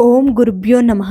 ఓం గురుభ్యో నమ.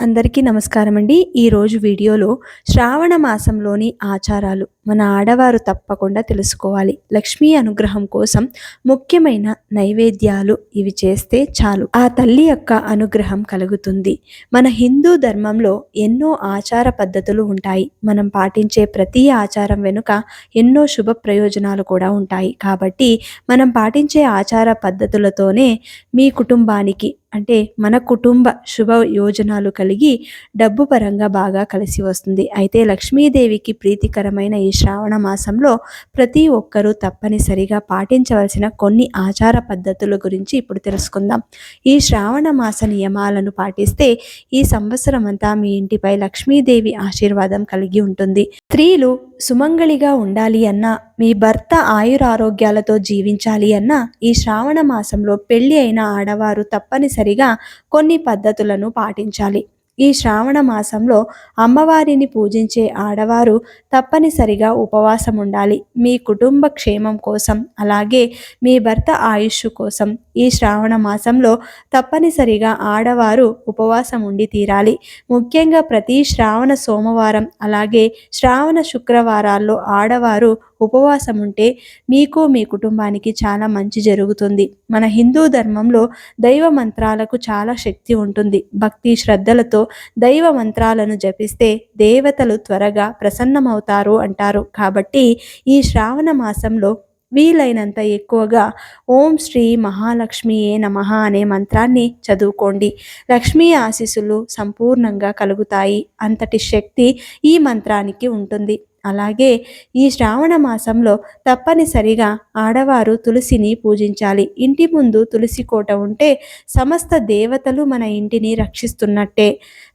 అందరికీ నమస్కారం అండి ఈరోజు వీడియోలో శ్రావణ మాసంలోని ఆచారాలు మన ఆడవారు తప్పకుండా తెలుసుకోవాలి. లక్ష్మీ అనుగ్రహం కోసం ముఖ్యమైన నైవేద్యాలు ఇవి చేస్తే చాలు. ఆ తల్లి యొక్క అనుగ్రహం కలుగుతుంది. మన హిందూ ధర్మంలో ఎన్నో ఆచార పద్ధతులు ఉంటాయి. మనం పాటించే ప్రతి ఆచారం వెనుక ఎన్నో శుభ ప్రయోజనాలు కూడా ఉంటాయి. కాబట్టి మనం పాటించే ఆచార పద్ధతులతోనే మీ కుటుంబానికి అంటే మన కుటుంబ శుభ యోజనాలు కలిగి డబ్బు పరంగా బాగా కలిసి వస్తుంది. అయితే లక్ష్మీదేవికి ప్రీతికరమైన ఈ శ్రావణ మాసంలో ప్రతి ఒక్కరూ తప్పనిసరిగా పాటించవలసిన కొన్ని ఆచార పద్ధతుల గురించి ఇప్పుడు తెలుసుకుందాం. ఈ శ్రావణ మాస నియమాలను పాటిస్తే ఈ సంవత్సరం అంతా మీ ఇంటిపై లక్ష్మీదేవి ఆశీర్వాదం కలిగి ఉంటుంది. స్త్రీలు సుమంగళిగా ఉండాలి అన్నా మీ భర్త ఆయురారోగ్యాలతో జీవించాలి అన్నా ఈ శ్రావణ మాసంలో పెళ్ళి అయిన ఆడవారు తప్పనిసరి తప్పనిసరిగా కొన్ని పద్ధతులను పాటించాలి. ఈ శ్రావణ మాసంలో అమ్మవారిని పూజించే ఆడవారు తప్పనిసరిగా ఉపవాసం ఉండాలి మీ కుటుంబ క్షేమం కోసం అలాగే మీ భర్త ఆయుష్ కోసం ఈ శ్రావణ మాసంలో తప్పనిసరిగా ఆడవారు ఉపవాసం ఉండి తీరాలి. ముఖ్యంగా ప్రతి శ్రావణ సోమవారం అలాగే శ్రావణ శుక్రవారాల్లో ఆడవారు ఉపవాసం ఉంటే మీకు మీ కుటుంబానికి చాలా మంచి జరుగుతుంది. మన హిందూ ధర్మంలో దైవ మంత్రాలకు చాలా శక్తి ఉంటుంది. భక్తి శ్రద్ధలతో దైవ మంత్రాలను జపిస్తే దేవతలు త్వరగా ప్రసన్నమవుతారు అంటారు. కాబట్టి ఈ శ్రావణ మాసంలో వీలైనంత ఎక్కువగా ఓం శ్రీ మహాలక్ష్మియే నమ అనే మంత్రాన్ని చదువుకోండి. లక్ష్మీ ఆశీస్సులు సంపూర్ణంగా కలుగుతాయి. అంతటి శక్తి ఈ మంత్రానికి ఉంటుంది. అలాగే ఈ శ్రావణ మాసంలో తప్పనిసరిగా ఆడవారు తులసిని పూజించాలి. ఇంటి ముందు తులసి కోట ఉంటే సమస్త దేవతలు మన ఇంటిని రక్షిస్తున్నట్టే.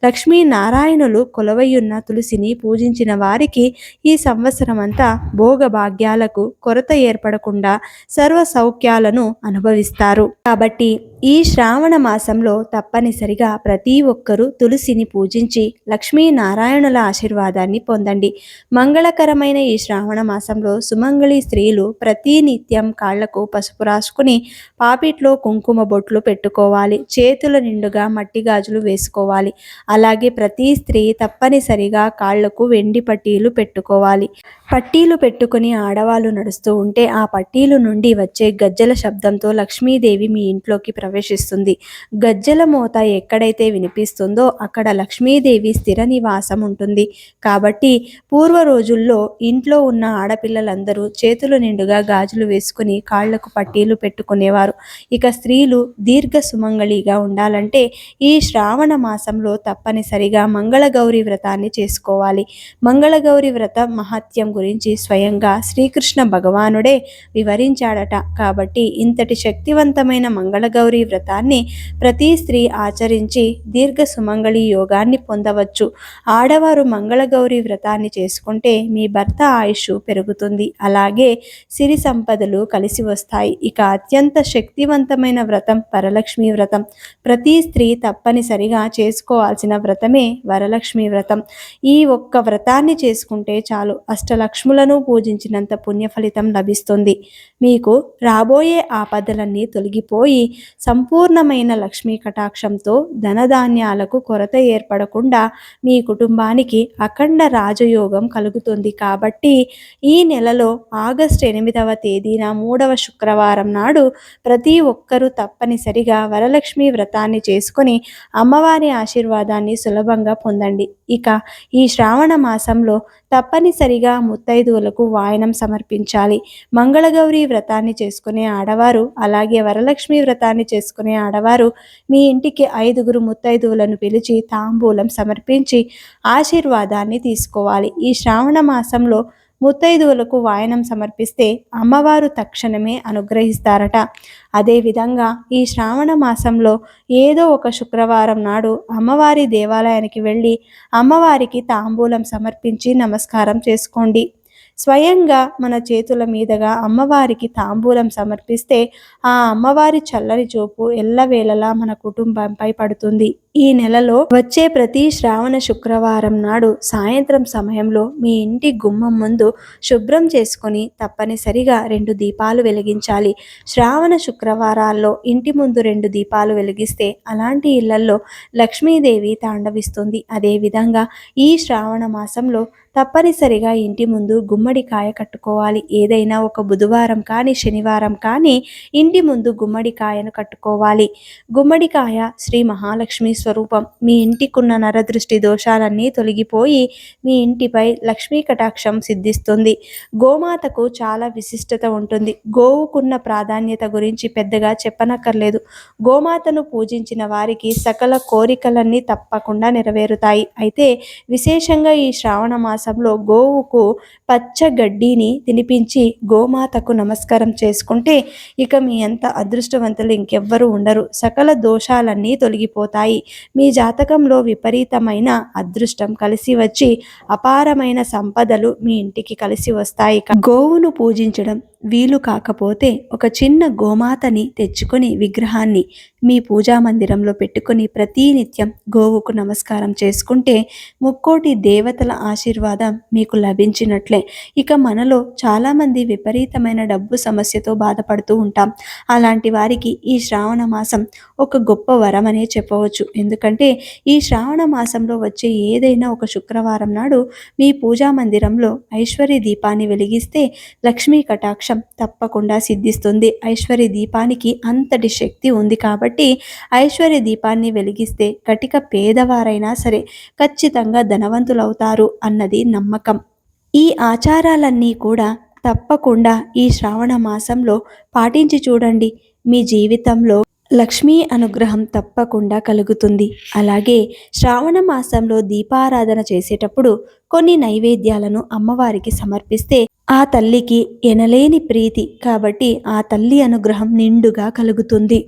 లక్ష్మీనారాయణులు కొలవయున్న తులసిని పూజించిన వారికి ఈ సంవత్సరం అంతా భోగభాగ్యాలకు కొరత ఏర్పడకుండా సర్వ సౌఖ్యాలను అనుభవిస్తారు. కాబట్టి ఈ శ్రావణ మాసంలో తప్పనిసరిగా ప్రతి ఒక్కరూ తులసిని పూజించి లక్ష్మీనారాయణుల ఆశీర్వాదాన్ని పొందండి. మంగళ మంగళకరమైన ఈ శ్రావణ మాసంలో సుమంగళి స్త్రీలు ప్రతి నిత్యం కాళ్ళకు పసుపు రాసుకుని పాపిట్లో కుంకుమ బొట్లు పెట్టుకోవాలి. చేతుల నిండుగా మట్టి గాజులు వేసుకోవాలి. అలాగే ప్రతి స్త్రీ తప్పనిసరిగా కాళ్ళకు వెండి పట్టీలు పెట్టుకోవాలి. పట్టీలు పెట్టుకుని ఆడవాళ్ళు నడుస్తూ ఉంటే ఆ పట్టీలు నుండి వచ్చే గజ్జల శబ్దంతో లక్ష్మీదేవి మీ ఇంట్లోకి ప్రవేశిస్తుంది. గజ్జల మోత ఎక్కడైతే వినిపిస్తుందో అక్కడ లక్ష్మీదేవి స్థిర నివాసం ఉంటుంది. కాబట్టి పూర్వ రోజుల్లో ఇంట్లో ఉన్న ఆడపిల్లలందరూ చేతులు నిండుగా గాజులు వేసుకుని కాళ్ళకు పట్టీలు పెట్టుకునేవారు. ఇక స్త్రీలు దీర్ఘ సుమంగళిగా ఉండాలంటే ఈ శ్రావణ మాసంలో తప్పనిసరిగా మంగళగౌరి వ్రతాన్ని చేసుకోవాలి. మంగళగౌరి వ్రత మహత్యం గురించి స్వయంగా శ్రీకృష్ణ భగవానుడే వివరించాడట. కాబట్టి ఇంతటి శక్తివంతమైన మంగళగౌరి వ్రతాన్ని ప్రతి స్త్రీ ఆచరించి దీర్ఘ సుమంగళి యోగాన్ని పొందవచ్చు. ఆడవారు మంగళగౌరి వ్రతాన్ని చేసుకుంటే మీ భర్త ఆయుష్ పెరుగుతుంది. అలాగే సిరి సంపదలు కలిసి వస్తాయి. ఇక అత్యంత శక్తివంతమైన వ్రతం వరలక్ష్మి వ్రతం. ప్రతి స్త్రీ తప్పనిసరిగా చేసుకోవాల్సిన వ్రతమే వరలక్ష్మి వ్రతం. ఈ ఒక్క వ్రతాన్ని చేసుకుంటే చాలు. అష్టలక్ష్ములను పూజించినంత పుణ్య ఫలితం లభిస్తుంది. మీకు రాబోయే ఆపదలన్నీ తొలగిపోయి సంపూర్ణమైన లక్ష్మీ కటాక్షంతో ధనధాన్యాలకు కొరత ఏర్పడకుండా మీ కుటుంబానికి అఖండ రాజయోగం జరుగుతుంది కాబట్టి ఈ నెలలో ఆగస్టు ఎనిమిదవ తేదీన మూడవ శుక్రవారం నాడు ప్రతి ఒక్కరూ తప్పనిసరిగా వరలక్ష్మి వ్రతాన్ని చేసుకొని అమ్మవారి ఆశీర్వాదాన్ని సులభంగా పొందండి. ఇక ఈ శ్రావణ మాసంలో తప్పనిసరిగా ముత్తైదువులకు వాయనం సమర్పించాలి. మంగళగౌరి వ్రతాన్ని చేసుకునే ఆడవారు అలాగే వరలక్ష్మి వ్రతాన్ని చేసుకునే ఆడవారు మీ ఇంటికి ఐదుగురు ముత్తైదువులను పిలిచి తాంబూలం సమర్పించి ఆశీర్వాదాన్ని తీసుకోవాలి. ఈ శ్రావణ మాసంలో ముత్తైదువులకు వాయనం సమర్పిస్తే అమ్మవారు తక్షణమే అనుగ్రహిస్తారట. అదేవిధంగా ఈ శ్రావణ మాసంలో ఏదో ఒక శుక్రవారం నాడు అమ్మవారి దేవాలయానికి వెళ్ళి అమ్మవారికి తాంబూలం సమర్పించి నమస్కారం చేసుకోండి. స్వయంగా మన చేతుల మీదుగా అమ్మవారికి తాంబూలం సమర్పిస్తే ఆ అమ్మవారి చల్లని చూపు ఎల్లవేళలా మన కుటుంబంపై పడుతుంది. ఈ నెలలో వచ్చే ప్రతి శ్రావణ శుక్రవారం నాడు సాయంత్రం సమయంలో మీ ఇంటి గుమ్మం ముందు శుభ్రం చేసుకొని తప్పనిసరిగా రెండు దీపాలు వెలిగించాలి. శ్రావణ శుక్రవారాల్లో ఇంటి ముందు రెండు దీపాలు వెలిగిస్తే అలాంటి ఇళ్ళలో లక్ష్మీదేవి తాండవిస్తుంది. అదేవిధంగా ఈ శ్రావణ మాసంలో తప్పనిసరిగా ఇంటి ముందు గుమ్మడికాయ కట్టుకోవాలి. ఏదైనా ఒక బుధవారం కానీ శనివారం కానీ ఇంటి ముందు గుమ్మడికాయను కట్టుకోవాలి. గుమ్మడికాయ శ్రీ మహాలక్ష్మి స్వరూపం. మీ ఇంటికున్న నరదృష్టి దోషాలన్నీ తొలగిపోయి మీ ఇంటిపై లక్ష్మీ కటాక్షం సిద్ధిస్తుంది. గోమాతకు చాలా విశిష్టత ఉంటుంది. గోవుకున్న ప్రాధాన్యత గురించి పెద్దగా చెప్పనక్కర్లేదు. గోమాతను పూజించిన వారికి సకల కోరికలన్నీ తప్పకుండా నెరవేరుతాయి. అయితే విశేషంగా ఈ శ్రావణ మాసంలో గోవుకు పచ్చ గడ్డిని తినిపించి గోమాతకు నమస్కారం చేసుకుంటే ఇక మీ అంత అదృష్టవంతులు ఇంకెవ్వరూ ఉండరు. సకల దోషాలన్నీ తొలగిపోతాయి. మీ జాతకంలో విపరీతమైన అదృష్టం కలిసి వచ్చి అపారమైన సంపదలు మీ ఇంటికి కలిసి వస్తాయి. గోవును పూజించడం వీలు కాకపోతే ఒక చిన్న గోమాతని తెచ్చుకొని విగ్రహాన్ని మీ పూజా మందిరంలో పెట్టుకుని ప్రతినిత్యం గోవుకు నమస్కారం చేసుకుంటే ముక్కోటి దేవతల ఆశీర్వాదం మీకు లభించినట్లే. ఇక మనలో చాలామంది విపరీతమైన డబ్బు సమస్యతో బాధపడుతూ ఉంటాం. అలాంటి వారికి ఈ శ్రావణ మాసం ఒక గొప్ప వరం అనే చెప్పవచ్చు. ఎందుకంటే ఈ శ్రావణ మాసంలో వచ్చే ఏదైనా ఒక శుక్రవారం నాడు మీ పూజా మందిరంలో ఐశ్వర్య దీపాన్ని వెలిగిస్తే లక్ష్మీ కటాక్షం తప్పకుండా సిద్ధిస్తుంది. ఐశ్వర్య దీపానికి అంతటి శక్తి ఉంది కాబట్టి ఐశ్వర్య దీపాన్ని వెలిగిస్తే కటిక పేదవారైనా సరే ఖచ్చితంగా ధనవంతులవుతారు అన్నది నమ్మకం. ఈ ఆచారాలన్నీ కూడా తప్పకుండా ఈ శ్రావణ మాసంలో పాటించి చూడండి. మీ జీవితంలో లక్ష్మీ అనుగ్రహం తప్పకుండా కలుగుతుంది. అలాగే శ్రావణ మాసంలో దీపారాధన చేసేటప్పుడు కొన్ని నైవేద్యాలను అమ్మవారికి సమర్పిస్తే ఆ తల్లికి ఎనలేని ప్రీతి కాబట్టి ఆ తల్లి అనుగ్రహం నిండుగా కలుగుతుంది.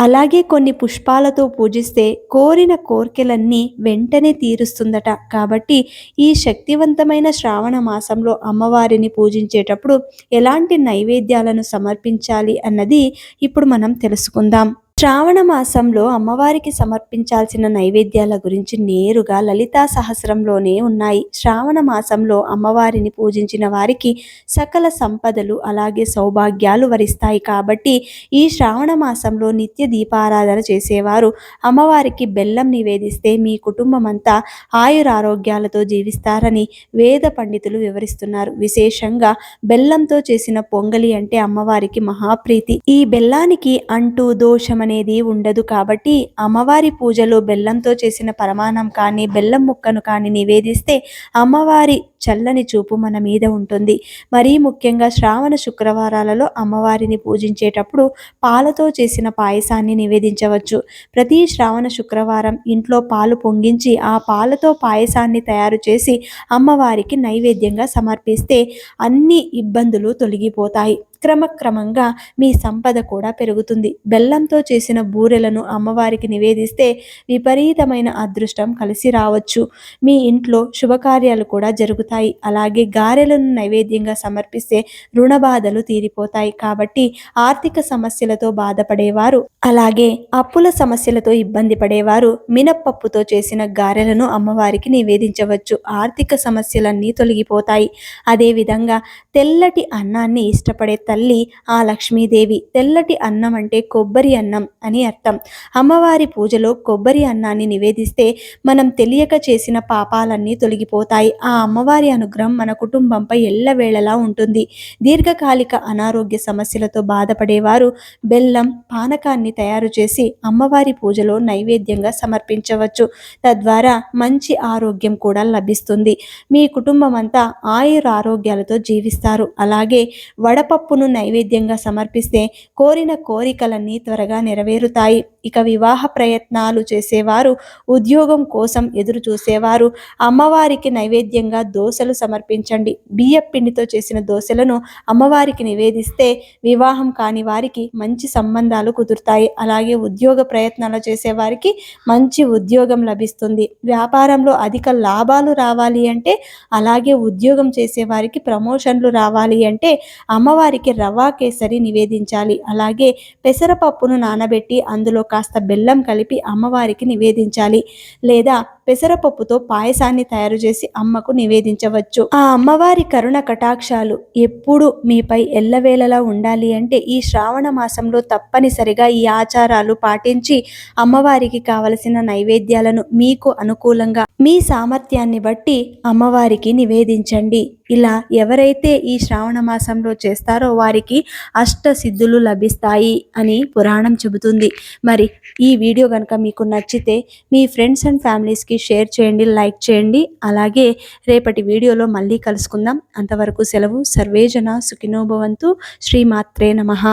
అలాగే కొన్ని పుష్పాలతో పూజిస్తే కోరిన కోర్కెలన్నీ వెంటనే తీరుస్తుందట. కాబట్టి ఈ శక్తివంతమైన శ్రావణ మాసంలో అమ్మవారిని పూజించేటప్పుడు ఎలాంటి నైవేద్యాలను సమర్పించాలి అన్నది ఇప్పుడు మనం తెలుసుకుందాం. శ్రావణ మాసంలో అమ్మవారికి సమర్పించాల్సిన నైవేద్యాల గురించి నేరుగా లలితా సహస్రంలోనే ఉన్నాయి. శ్రావణ మాసంలో అమ్మవారిని పూజించిన వారికి సకల సంపదలు అలాగే సౌభాగ్యాలు వరిస్తాయి. కాబట్టి ఈ శ్రావణ మాసంలో నిత్య దీపారాధన చేసేవారు. అమ్మవారికి బెల్లం నివేదిస్తే మీ కుటుంబం అంతా ఆయురారోగ్యాలతో జీవిస్తారని వేద పండితులు వివరిస్తున్నారు. విశేషంగా బెల్లంతో చేసిన పొంగలి అంటే అమ్మవారికి మహాప్రీతి. ఈ బెల్లానికి అంటూ దోషమని అనేది ఉండదు కాబట్టి అమ్మవారి పూజలో బెల్లంతో చేసిన పరమాణం కానీ బెల్లం ముక్కను కానీ నివేదిస్తే అమ్మవారి చల్లని చూపు మన మీద ఉంటుంది. మరీ ముఖ్యంగా శ్రావణ శుక్రవారాలలో అమ్మవారిని పూజించేటప్పుడు పాలతో చేసిన పాయసాన్ని నివేదించవచ్చు. ప్రతి శ్రావణ శుక్రవారం ఇంట్లో పాలు పొంగించి ఆ పాలతో పాయసాన్ని తయారు చేసి అమ్మవారికి నైవేద్యంగా సమర్పిస్తే అన్ని ఇబ్బందులు తొలగిపోతాయి. క్రమక్రమంగా మీ సంపద కూడా పెరుగుతుంది. బెల్లంతో చేసిన బూరెలను అమ్మవారికి నివేదిస్తే విపరీతమైన అదృష్టం కలిసి రావచ్చు. మీ ఇంట్లో శుభకార్యాలు కూడా జరుగుతాయి. అలాగే గారెలను నైవేద్యంగా సమర్పిస్తే రుణ బాధలు తీరిపోతాయి. కాబట్టి ఆర్థిక సమస్యలతో బాధపడేవారు అలాగే అప్పుల సమస్యలతో ఇబ్బంది పడేవారు మినప్పప్పుతో చేసిన గారెలను అమ్మవారికి నివేదించవచ్చు. ఆర్థిక సమస్యలన్నీ తొలగిపోతాయి. అదేవిధంగా తెల్లటి అన్నాన్ని ఇష్టపడే తల్లి ఆ లక్ష్మీదేవి తెల్లటి అన్నం అంటే కొబ్బరి అన్నం అని అర్థం. అమ్మవారి పూజలో కొబ్బరి అన్నాన్ని నివేదిస్తే మనం తెలియక చేసిన పాపాలన్నీ తొలగిపోతాయి. ఆ అమ్మవారి అమ్మవారి అనుగ్రహం మన కుటుంబంపై ఎల్లవేళలా ఉంటుంది. దీర్ఘకాలిక అనారోగ్య సమస్యలతో బాధపడేవారు బెల్లం పానకాన్ని తయారు చేసి అమ్మవారి పూజలో నైవేద్యంగా సమర్పించవచ్చు. తద్వారా మంచి ఆరోగ్యం కూడా లభిస్తుంది. మీ కుటుంబం అంతా ఆయుర ఆరోగ్యాలతో జీవిస్తారు. అలాగే వడపప్పును నైవేద్యంగా సమర్పిస్తే కోరిన కోరికలన్నీ త్వరగా నెరవేరుతాయి. ఇక వివాహ ప్రయత్నాలు చేసేవారు ఉద్యోగం కోసం ఎదురు చూసేవారు. అమ్మవారికి నైవేద్యంగా దోశలు సమర్పించండి. బియ్య పిండితో చేసిన దోశలను అమ్మవారికి నివేదిస్తే వివాహం కాని వారికి మంచి సంబంధాలు కుదురుతాయి. అలాగే ఉద్యోగ ప్రయత్నాలు చేసేవారికి మంచి ఉద్యోగం లభిస్తుంది. వ్యాపారంలో అధిక లాభాలు రావాలి అంటే అలాగే ఉద్యోగం చేసేవారికి ప్రమోషన్లు రావాలి అంటే అమ్మవారికి రవా కేసరి నివేదించాలి. అలాగే పెసరపప్పును నానబెట్టి అందులో కాస్త బెల్లం కలిపి అమ్మవారికి నివేదించాలి. లేదా పెసరపప్పుతో పాయసాన్ని తయారు చేసి అమ్మకు నివేదించవచ్చు. ఆ అమ్మవారి కరుణ కటాక్షాలు ఎప్పుడు మీపై ఎల్లవేళలా ఉండాలి అంటే ఈ శ్రావణ మాసంలో తప్పనిసరిగా ఈ ఆచారాలు పాటించి అమ్మవారికి కావలసిన నైవేద్యాలను మీకు అనుకూలంగా మీ సామర్థ్యాన్ని బట్టి అమ్మవారికి నివేదించండి. ఇలా ఎవరైతే ఈ శ్రావణ మాసంలో చేస్తారో వారికి అష్ట సిద్ధులు లభిస్తాయి అని పురాణం చెబుతుంది. మరి ఈ వీడియో కనుక మీకు నచ్చితే మీ ఫ్రెండ్స్ అండ్ ఫ్యామిలీస్కి షేర్ చేయండి లైక్ చేయండి. అలాగే రేపటి వీడియోలో మళ్ళీ కలుసుకుందాం. అంతవరకు సెలవు. సర్వేజన సుఖినోభవంతు శ్రీమాత్రే నమః.